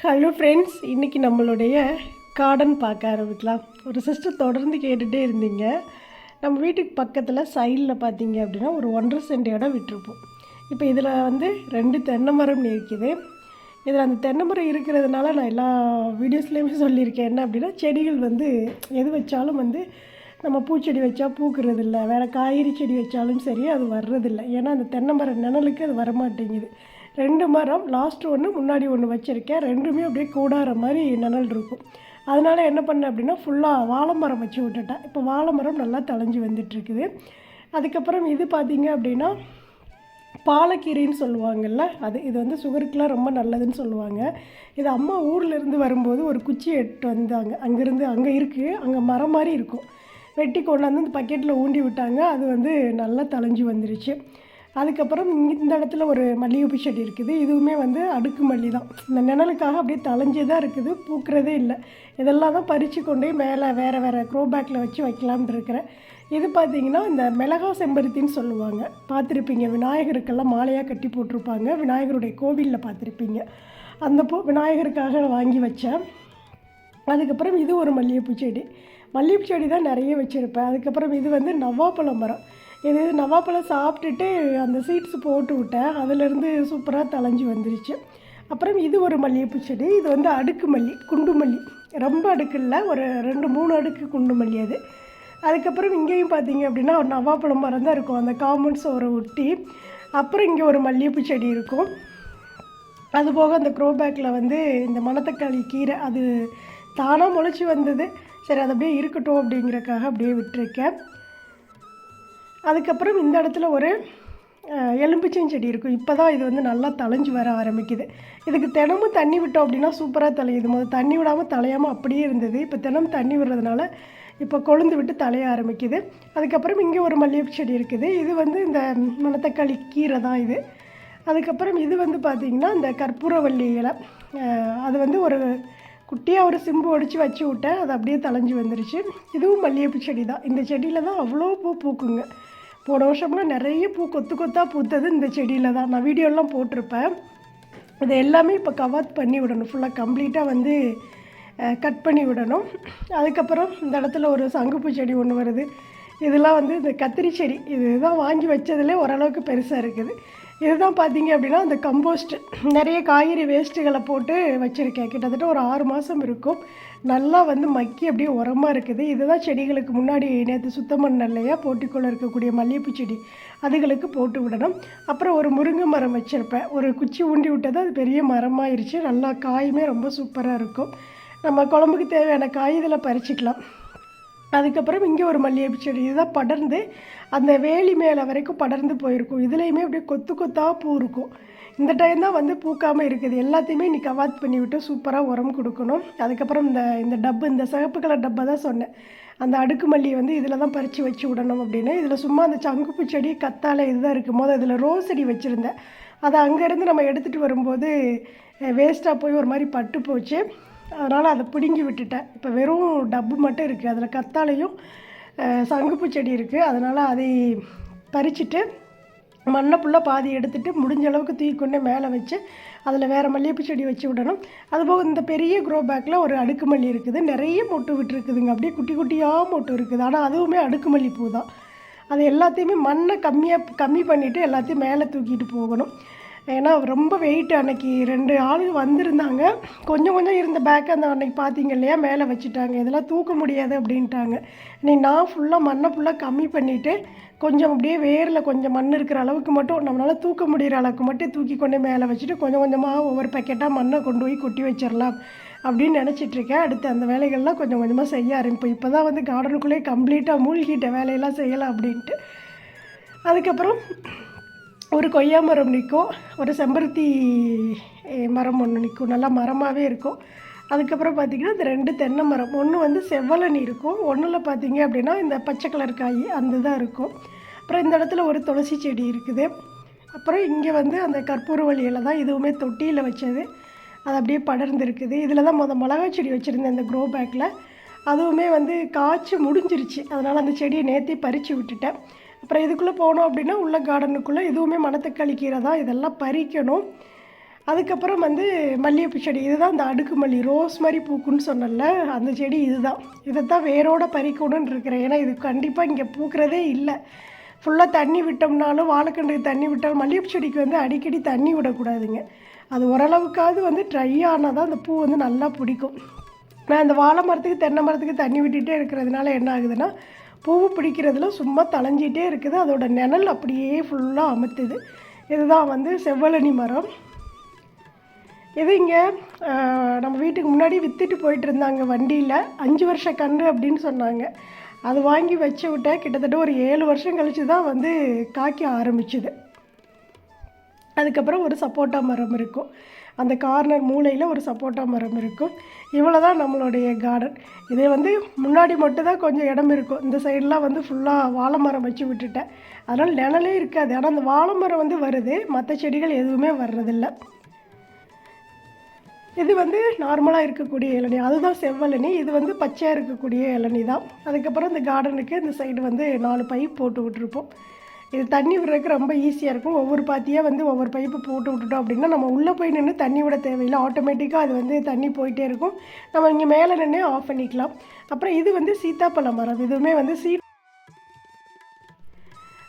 Hello friends இன்றைக்கி நம்மளுடைய garden பார்க்க ஆரம்பிக்கலாம். ஒரு சிஸ்டர் தொடர்ந்து கேட்டுகிட்டே இருந்தீங்க. நம்ம வீட்டுக்கு பக்கத்தில் சைடில் பார்த்தீங்க அப்படின்னா ஒரு ஒன்றரை சென்ட் இடம் விட்டுருப்போம். இப்போ இதில் வந்து ரெண்டு தென்னை மரம் இருக்குது. இதில் அந்த தென்னை மரம் இருக்கிறதுனால நான் எல்லா வீடியோஸ்லேயுமே சொல்லியிருக்கேன். என்ன அப்படின்னா செடிகள் வந்து எது வச்சாலும் வந்து நம்ம பூச்செடி வச்சா பூக்கிறது இல்லை வேறு காய்கறி செடி வச்சாலும் சரி அது வர்றதில்லை. ஏன்னா அந்த தென்னை மரம் நிழலுக்கு அது வரமாட்டேங்குது. ரெண்டு மரம் லாஸ்ட் ஒன்று முன்னாடி ஒன்று வச்சுருக்கேன். ரெண்டுமே அப்படியே கூடாற மாதிரி நிழல் இருக்கும். அதனால் என்ன பண்ணேன் அப்படின்னா ஃபுல்லாக வாழை மரம் வச்சு விட்டுட்டேன். இப்போ வாழை மரம் நல்லா தழைஞ்சு வந்துட்டுருக்குது. அதுக்கப்புறம் இது பார்த்திங்க அப்படின்னா பாலக்கீரைன்னு சொல்லுவாங்கல்ல அது இது வந்து சுகருக்குலாம் ரொம்ப நல்லதுன்னு சொல்லுவாங்க. இது அம்மா ஊர்லேருந்து வரும்போது ஒரு குச்சி எடுத்து வந்தாங்க. அங்கேருந்து அங்கே இருக்குது அங்கே மரம் மாதிரி இருக்கும். வெட்டி கொண்டாந்து அந்த பக்கெட்டில் ஊண்டி விட்டாங்க. அது வந்து நல்லா தழைஞ்சு வந்துருச்சு. அதுக்கப்புறம் இந்த இடத்துல ஒரு மல்லிகைப்பூ செடி இருக்குது. இதுவுமே வந்து அடுக்கு மல்லி தான். இந்த நிழலுக்காக அப்படியே தலைஞ்சே தான் இருக்குது. பூக்கிறதே இல்லை. இதெல்லாம் தான் பறித்து கொண்டு போய் மேலே வேறு வேறு க்ரோ பேக்கில் வச்சு வைக்கலாம்னு இருக்கிறேன். இது பார்த்தீங்கன்னா இந்த மிளகா செம்பருத்தின்னு சொல்லுவாங்க. பார்த்துருப்பீங்க. விநாயகருக்கெல்லாம் மாலையாக கட்டி போட்டிருப்பாங்க. விநாயகருடைய கோவிலில் பார்த்துருப்பீங்க. அந்த பூ விநாயகருக்காக வாங்கி வச்சேன். அதுக்கப்புறம் இது ஒரு மல்லிகைப்பூ செடி. மல்லிகைப்பூ செடி தான் நிறைய வச்சுருப்பேன். அதுக்கப்புறம் இது வந்து நவாப்பழம் மரம். இது நவாப்பழம் சாப்பிட்டுட்டு அந்த சீட்ஸ் போட்டு விட்டேன். அதிலேருந்து சூப்பராக தலைஞ்சி வந்துருச்சு. அப்புறம் இது ஒரு மல்லிகைப்பூ செடி. இது வந்து அடுக்கு மல்லி குண்டு மல்லி. ரொம்ப அடுக்கு இல்லை ஒரு ரெண்டு மூணு அடுக்கு குண்டு மல்லி அது. அதுக்கப்புறம் இங்கேயும் பார்த்தீங்க அப்படின்னா ஒரு நவாப்பழம் மரம் தான் இருக்கும். அந்த காம்பவுண்ட் சோரை ஒட்டி. அப்புறம் இங்கே ஒரு மல்லிகைப்பூ செடி இருக்கும். அதுபோக அந்த க்ரோபேக்கில் வந்து இந்த மணத்தக்காளி கீரை அது தானாக முளைச்சி வந்தது. சரி அது அப்படியே இருக்கட்டும் அப்படிங்கிறக்காக அப்படியே விட்டுருக்கேன். அதுக்கப்புறம் இந்த இடத்துல ஒரு எலும்பிச்சம் செடி இருக்கும். இப்போ தான் இது வந்து நல்லா தளைஞ்சு வர ஆரம்பிக்குது. இதுக்கு தினமும் தண்ணி விட்டோம் அப்படின்னா சூப்பராக தலையுது முதல் தண்ணி விடாமல் தலையாமல் அப்படியே இருந்தது. இப்போ தினமும் தண்ணி விடுறதுனால இப்போ கொழுந்து விட்டு தலைய ஆரம்பிக்குது. அதுக்கப்புறம் இங்கே ஒரு மல்லிகைப்பூ செடி இருக்குது. இது வந்து இந்த மணத்தக்காளி கீரை தான் இது. அதுக்கப்புறம் இது வந்து பார்த்திங்கன்னா இந்த கற்பூரவள்ளி இலை. அது வந்து ஒரு குட்டியாக ஒரு சிம்பு ஒடிச்சு வச்சு விட்டேன். அது அப்படியே தலைஞ்சு வந்துருச்சு. இதுவும் மல்லிகைப்பூ செடி தான். இந்த செடியில் தான் அவ்வளோ பூ பூக்குங்க. போன வருஷம்லாம் நிறைய பூ கொத்து கொத்தாக பூத்தது இந்த செடியில் தான். நான் வீடியோலாம் போட்டிருப்பேன். இது எல்லாமே இப்போ கவாத் பண்ணி விடணும். ஃபுல்லாக கம்ப்ளீட்டாக வந்து கட் பண்ணி விடணும். அதுக்கப்புறம் இந்த இடத்துல ஒரு சங்குப்பூ செடி ஒன்று வருது. இதெல்லாம் வந்து இந்த கத்திரி செடி. இதுதான் வாங்கி வச்சதுலே ஓரளவுக்கு பெருசாக இருக்குது. இதுதான் பார்த்தீங்க அப்படின்னா அந்த கம்போஸ்ட் நிறைய காய்கறி வேஸ்ட்டுகளை போட்டு வச்சுருக்கேன். கிட்டத்தட்ட ஒரு ஆறு மாதம் இருக்கும். நல்லா வந்து மக்கி அப்படியே உரமாக இருக்குது. இதுதான் செடிகளுக்கு முன்னாடி நேற்று சுத்தம் பண்ண இல்லையா போட்டிக்குள்ளே இருக்கக்கூடிய மல்லிகைப்பூ செடி. அதுகளுக்கு போட்டு விடணும். அப்புறம் ஒரு முருங்கை மரம் வச்சுருப்பேன். ஒரு குச்சி ஊண்டி விட்டது அது பெரிய மரமாயிருச்சு. நல்லா காயுமே ரொம்ப சூப்பராக இருக்கும். நம்ம குழம்புக்கு தேவையான காய் இதில் பறிச்சிக்கலாம். அதுக்கப்புறம் இங்கே ஒரு மல்லிகைப்பூ செடி இதுதான் படர்ந்து அந்த வேலி மேலே வரைக்கும் படர்ந்து போயிருக்கும். இதுலேயுமே அப்படியே கொத்து கொத்தாக பூ இருக்கும். இந்த டைம் தான் வந்து பூக்காமல் இருக்குது. எல்லாத்தையுமே நீ கவாத் பண்ணி விட்டு சூப்பராக உரம் கொடுக்கணும். அதுக்கப்புறம் இந்த இந்த டப்பு இந்த சிகப்பு கலர் டப்பை தான் சொன்னேன். அந்த அடுக்கு மல்லியை வந்து இதில் தான் பறித்து வச்சு விடணும் அப்படின்னு. இதில் சும்மா அந்த சங்குப்பூ செடி கத்தாழை இதுதான் இருக்கும் போது அதில் ரோஸ் செடி வச்சுருந்தேன். அதை அங்கேருந்து நம்ம எடுத்துகிட்டு வரும்போது வேஸ்ட்டாக போய் ஒரு மாதிரி பட்டு போச்சு. அதனால் அதை பிடுங்கி விட்டுட்டேன். இப்போ வெறும் டப்பு மட்டும் இருக்குது அதில் கத்தாலையும் சங்குப்பு செடி இருக்குது அதனால் அதை பறிச்சுட்டு மண்ணை ஃபுல்லாக பாதி எடுத்துகிட்டு முடிஞ்ச அளவுக்கு தூக்கி கொண்டு மேலே வச்சு அதில் வேறு மல்லிகைப்பூ செடி வச்சு விடணும். அதுபோக இந்த பெரிய க்ரோ பேக்கில் ஒரு அடுக்கு மல்லி இருக்குது. நிறைய மொட்டு விட்டுருக்குதுங்க. அப்படியே குட்டி குட்டியாக மொட்டு இருக்குது. ஆனால் அதுவுமே அடுக்கு மல்லி பூ தான். அது எல்லாத்தையுமே மண்ணை கம்மியாக கம்மி பண்ணிவிட்டு எல்லாத்தையும் மேலே தூக்கிட்டு போகணும். ஏன்னா ரொம்ப வெயிட் அன்னைக்கு ரெண்டு ஆளுங்க வந்திருந்தாங்க. கொஞ்சம் கொஞ்சம் இருந்த பேக் அந்த அன்னைக்கு பார்த்தீங்க இல்லையா? மேலே வச்சுட்டாங்க. இதெல்லாம் தூக்க முடியாது அப்படின்ட்டாங்க. நீ நான் ஃபுல்லாக மண்ணை ஃபுல்லாக கம்மி பண்ணிவிட்டு கொஞ்சம் அப்படியே வேரில் கொஞ்சம் மண் இருக்கிற அளவுக்கு மட்டும் நம்மளால் தூக்க முடிகிற அளவுக்கு மட்டும் தூக்கி கொண்டு மேலே வச்சுட்டு கொஞ்சம் கொஞ்சமாக ஒவ்வொரு பேக்கெட்டாக மண்ணை கொண்டு போய் கொட்டி வச்சிடலாம் அப்படின்னு நினச்சிட்டு இருக்கேன். அடுத்து அந்த வேலைகள்லாம் கொஞ்சம் கொஞ்சமாக செய்ய ஆரம்பிப்போம் இப்போ தான் வந்து கார்டனுக்குள்ளேயே கம்ப்ளீட்டாக மூழ்கிட்ட வேலையெல்லாம் செய்யலாம் அப்படின்ட்டு. அதுக்கப்புறம் ஒரு கொய்யா மரம் நிற்கும் ஒரு செம்பருத்தி மரம் ஒன்று நிற்கும் நல்லா மரமாகவே இருக்கும். அதுக்கப்புறம் பார்த்திங்கன்னா இந்த ரெண்டு தென்னை மரம். ஒன்று வந்து செவ்வலனி இருக்கும். ஒன்றில் பார்த்தீங்க அப்படின்னா இந்த பச்சை கலர் காய் அந்த தான் இருக்கும். அப்புறம் இந்த இடத்துல ஒரு துளசி செடி இருக்குது. அப்புறம் இங்கே வந்து அந்த கற்பூரவள்ளி இலை தான் இதுவுமே தொட்டியில் வச்சது. அது அப்படியே படர்ந்துருக்குது. இதில் தான் மொதல் மிளகா செடி வச்சுருந்தேன் அந்த க்ரோ பேக்கில் அதுவுமே வந்து காய்ச்சி முடிஞ்சிருச்சு. அதனால் அந்த செடியை நேற்றே பறித்து விட்டுட்டேன். அப்புறம் இதுக்குள்ளே போனோம் அப்படின்னா உள்ள கார்டனுக்குள்ளே எதுவுமே மணத்தக்காளி கீரை தான் இதெல்லாம் பறிக்கணும். அதுக்கப்புறம் வந்து மல்லிகைப்பூ செடி இதுதான் இந்த அடுக்கு மல்லி ரோஸ் மாதிரி பூக்குன்னு சொன்னல அந்த செடி இதுதான். இதைத்தான் வேரோட பறிக்கணும்னு இருக்கிறேன். ஏன்னா இது கண்டிப்பாக இங்கே பூக்கிறதே இல்லை. ஃபுல்லாக தண்ணி விட்டோம்னாலும் வாழைக்கண்டுக்கு தண்ணி விட்டாலும் மல்லிகைப்பூ செடிக்கு வந்து அடிக்கடி தண்ணி விடக்கூடாதுங்க. அது ஓரளவுக்காவது வந்து ட்ரை ஆனால் தான் அந்த பூ வந்து நல்லா பிடிக்கும். நான் இந்த வாழை மரத்துக்கு தென்னை மரத்துக்கு தண்ணி விட்டுகிட்டே இருக்கிறதுனால என்ன ஆகுதுன்னா பூவு பிடிக்கிறதுல சும்மா தளைஞ்சிட்டே இருக்குது. அதோட நிழல் அப்படியே ஃபுல்லாக அமுத்துது. இதுதான் வந்து செவ்வழனி மரம். இது இங்கே நம்ம வீட்டுக்கு முன்னாடி விற்றுட்டு போயிட்டு இருந்தாங்க வண்டியில். அஞ்சு வருஷ கன்று அப்படின்னு சொன்னாங்க. அது வாங்கி வச்சு விட்டேன். கிட்டத்தட்ட ஒரு ஏழு வருஷம் கழித்து தான் வந்து காய்க்க ஆரம்பிச்சுது. அதுக்கப்புறம் ஒரு சப்போட்டா மரம் இருக்கும். அந்த கார்னர் மூலையில் ஒரு சப்போட்டா மரம் இருக்கும். இவ்வளோ தான் நம்மளுடைய கார்டன் இதே வந்து முன்னாடி மட்டும் தான் கொஞ்சம் இடம் இருக்கும். இந்த சைடெலாம் வந்து ஃபுல்லாக வாழை மரம் வச்சு விட்டுட்டேன். அதனால் நிழலே இருக்காது. ஆனால் அந்த வாழை மரம் வந்து வருது. மற்ற செடிகள் எதுவுமே வர்றதில்லை. இது வந்து நார்மலாக இருக்கக்கூடிய இளநீ. அதுதான் செவ்வழனி இது வந்து பச்சையாக இருக்கக்கூடிய இளநீ தான். அதுக்கப்புறம் இந்த கார்டனுக்கு இந்த சைடு வந்து நாலு பைப் போட்டு விட்டுருப்போம். இது தண்ணி விடுறதுக்கு ரொம்ப ஈஸியாக இருக்கும். ஒவ்வொரு பாத்தியாக வந்து ஒவ்வொரு பைப்பு போட்டு விட்டுட்டோம் அப்படின்னா நம்ம உள்ளே போய் நின்று தண்ணி விட தேவையில்லை. ஆட்டோமேட்டிக்காக அது வந்து தண்ணி போயிட்டே இருக்கும். நம்ம இங்கே மேலே நின்று ஆஃப் பண்ணிக்கலாம். அப்புறம் இது வந்து சீத்தாப்பழ மரம். இதுவுமே வந்து சீ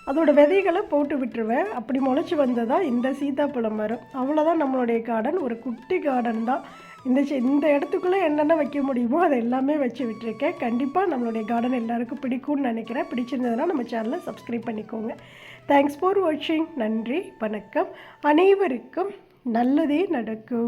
அதோட விதைகளை போட்டு விட்டுருவேன். அப்படி முளைச்சி வந்ததா இந்த சீத்தாப்பழம் மரம். அவ்வளோதான் நம்மளுடைய கார்டன் ஒரு குட்டி கார்டன் தான். இந்த இந்த இடத்துக்குள்ளே என்னென்ன வைக்க முடியுமோ அதை எல்லாமே வச்சு விட்டுருக்கேன். கண்டிப்பாக நம்மளுடைய கார்டன் எல்லாருக்கும் பிடிக்கும்னு நினைக்கிறேன். பிடிச்சிருந்ததுன்னா நம்ம சேனலை சப்ஸ்கிரைப் பண்ணிக்கோங்க. தேங்க்ஸ் ஃபார் வாட்சிங் நன்றி வணக்கம். அனைவருக்கும் நல்லதே நடக்கும்.